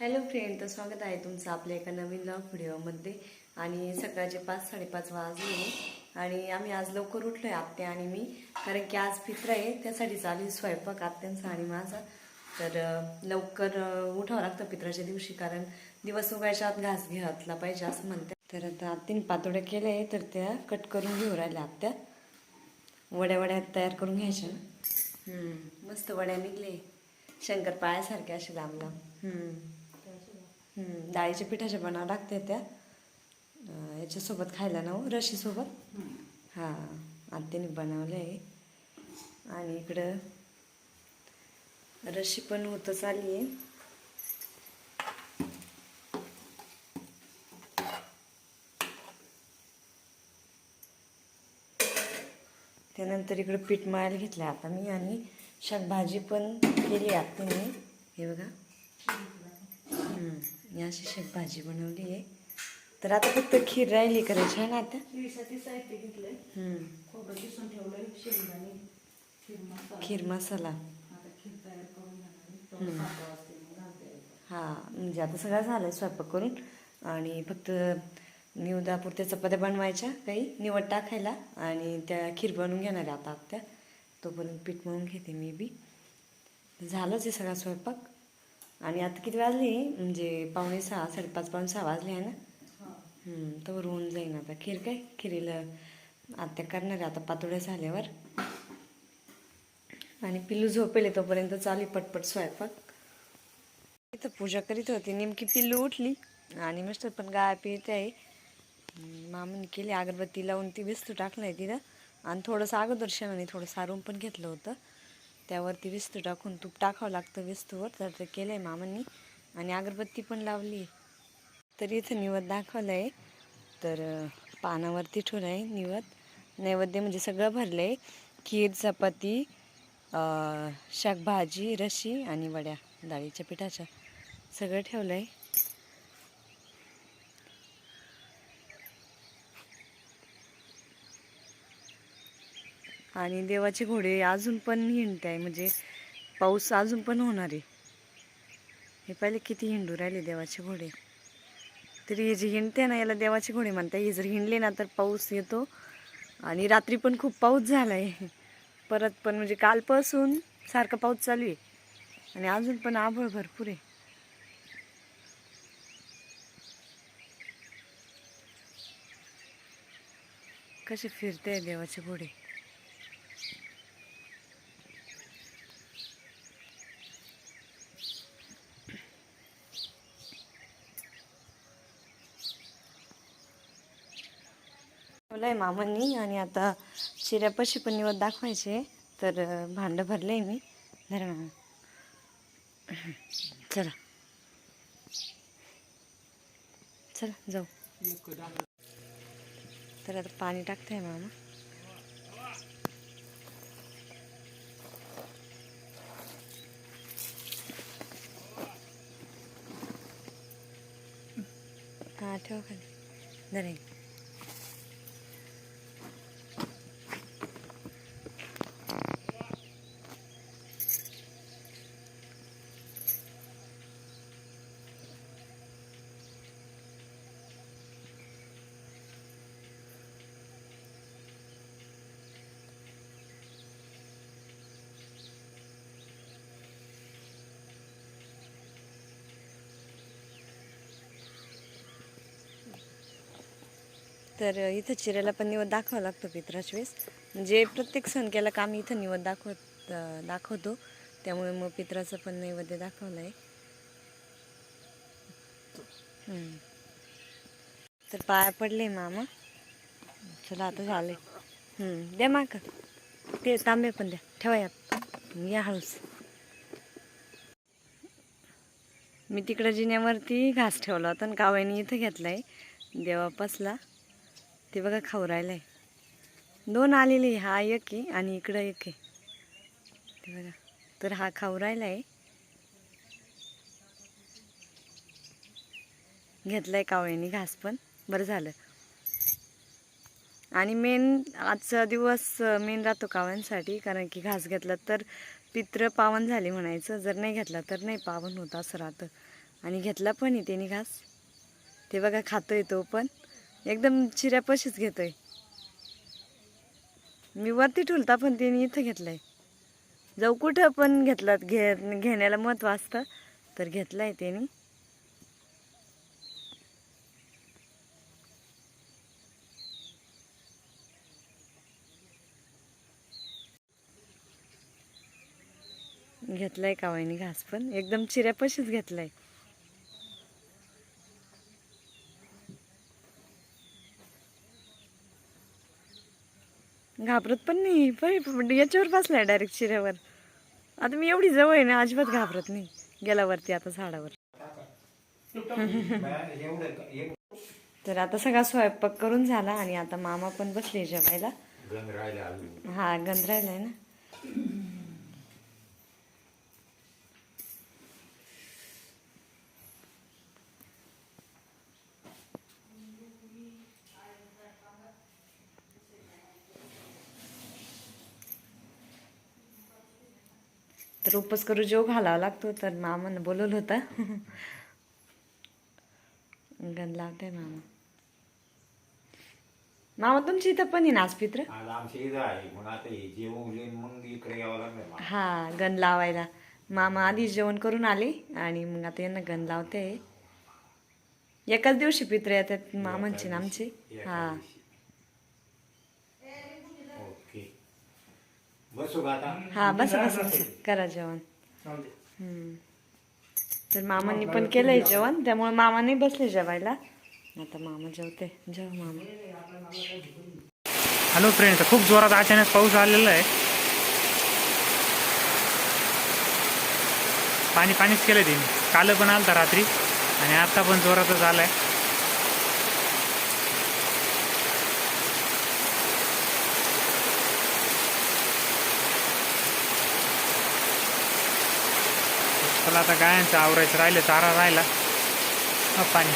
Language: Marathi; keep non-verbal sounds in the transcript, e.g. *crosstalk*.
हॅलो फ्रेंड तर स्वागत आहे तुमचं आपल्या एका नवीन लॉग व्हिडिओमध्ये आणि सकाळचे पाच साडेपाच वाजले. आणि आम्ही आज लवकर उठलोय आत्या आणि मी. कारण की आज फित्र आहे त्यासाठी चालू आहे स्वयंपाक आत्यांचा आणि माझा. तर लवकर उठावं लागतं पित्राच्या दिवशी कारण दिवस उगायच्या आत घास घातला पाहिजे असं म्हणते तर आता आत्याने पातोड्या केल्या आहे तर त्या कट करून घेऊ राहिल्या आत्या वड्या वड्या तयार करून घ्यायच्या. मस्त वड्या निघले. शंकरपाळ्यासारख्या असे लांब लांब. डाळीच्या पिठाच्या बनावं लागते त्या. याच्यासोबत खायला ना हो रशीसोबत. हां आत्याने बनवलं आहे आणि इकडं रशी पण होत चालली आहे त्यानंतर इकडं पीठ मळायला घेतलं आता मी आणि शाकभाजी पण केली आत्याने हे बघा. ही अशी शाकभाजी बनवली आहे तर आता फक्त खीर राहिली करायची आहे ना आता। साहित्य खोबरं किसून शेंगदाणे खीर मसाला. हा म्हणजे आता सगळं झालं आहे स्वयंपाक करून. आणि फक्त निवदापुरत्या चपात्या बनवायच्या काही निवड टाकायला आणि त्या खीर बनवून घेणार आता आत्या. तोपर्यंत पीठ मळून घेते मी बी. झालंच आहे सगळा स्वयंपाक. आणि आता किती वाजले? म्हणजे पावणे सहा साडेपाच पावणे सहा वाजले आहे ना. हम्म, तर होऊन जाईन आता. खीर काय? खिरीला आत्या करणार आहे आता पातोड्या झाल्यावर. आणि पिल्लू झोपेले तोपर्यंत चालू आहे पटपट स्वयंपाक. इथं पूजा करीत होती. नेमकी पिल्लू उठली आणि मिस्टर पण गाय पिते आहे. मामाने केली अगरबत्ती लावून ती विस्तू टाकलाय तिथं आणि थोडंसं अगोदर शेणाने थोडं सारून पण घेतलं होतं. त्यावरती विस्तू टाकून तूप टाकावं लागतं विस्तूवर. तर ते केलं आहे मामांनी. आणि अगरबत्ती पण लावली. आहे तर इथं निवद दाखवलं आहे तर पानावरती ठेवलं आहे निवद. नैवेद्य म्हणजे सगळं भरलं आहे खीर चपाती शाकभाजी रशी आणि वड्या डाळीच्या पिठाच्या. सगळं ठेवलं आहे आणि देवाचे घोडे अजून पण हिंडत आहे म्हणजे पाऊस अजून पण होणार आहे. हे पहिले किती हिंडू राहिले देवाचे घोडे. तरी हे जे हिंडते ना याला देवाचे घोडे म्हणताय हे जर हिंडले ना तर पाऊस येतो. आणि रात्री पण खूप पाऊस झाला आहे परत पण म्हणजे कालपासून सारखा पाऊस चालू आहे. आणि अजून पण आभळ भरपूर आहे. कसे फिरते देवाचे घोडे? ठेवलंय मामांनी आणि आता शिऱ्यापाशी पण निवड दाखवायचे. तर भांडं भरलं आहे मी. धरण मामा. चला. चला जाऊ. तर आता पाणी टाकते आहे मामा. हां ठेव खाली. धरा तर इथं चिऱ्याला पण निवड दाखवावा लागतो पित्राच्या वेळेस. म्हणजे प्रत्येक सण केला का आम्ही इथं निवड दाखवत दाखवतो. त्यामुळे मग पित्राचं पण नैवेद्य दाखवलं आहे तर पाया पडले मामा. चला आता झाले. द्या माका. ते तांबे पण द्या. ठेवा या. हळूस मी तिकडं जिन्यावरती घास ठेवला होता आणि कावयाने इथं घेतलाय. देवापासला ते बघा खाऊ आहे दोन आलेले हा एक आहे आणि इकडं एक आहे. ते बघा. तर हा खाऊ राहिलाय. घेतलाय कावळ्याने घास पण. बरं झालं. आणि मेन आजचा दिवस मेन राहतो कावळ्यांसाठी. कारण की घास घेतला तर पित्र पावन झाले म्हणायचं. जर नाही घेतला तर नाही पावन होत असं राहतं. आणि घेतला पण आहे त्याने घास. ते बघा खातोय तो पण. एकदम चिऱ्यापाशीच घेतोय. मी वरती ठुलता पण तिने इथं घेतलाय. जाऊ कुठं पण घेतलं घे घेण्याला महत्त्व असतं तर घेतलाय त्याने. घेतलाय कावाईने घास पण? एकदम चिऱ्यापाशीच घेतलाय. घाबरत पण नाही. पण याच्यावर बसलाय डायरेक्ट चिऱ्यावर आता मी एवढी जवळ आहे ना अजिबात घाबरत नाही. गेल्यावरती आता झाडावर. *laughs* तर आता सगळा स्वयंपाक करून झाला आणि आता मामा पण बसले जेवायला. हा गंध राहिलाय ना. तर उपवास करू जेव घालावा लागतो तर मामानं बोलवलं होतं. गंध लावताय मामा. मामा तुमची इथं पण आहे ना आज पित्र? आज आमच्या इथं आहे. मग आता हे गण लावायला. मामा आधी जेवण करून आले आणि मग आता यांना गण लावते. एकाच दिवशी पित्र येतात मामांची ना आमची. हा दिवशी. ओके बसू का आता? हा बस बस बस. करा जेवण. हम्म. तर मामांनी पण केलंय जेवण? त्यामुळे मामाने बसले जेवायला. आता मामा जेवते. जेव मामा. हॅलो फ्रेंड्स खूप जोरात अचानक पाऊस आलेला आहे. पाणी पाणीच केलं तिने काल पण आलता रात्री आणि आता पण जोरातच आलाय. चला आता गायांचं आवरायचं राहिलं चारा राहिला. पाणी.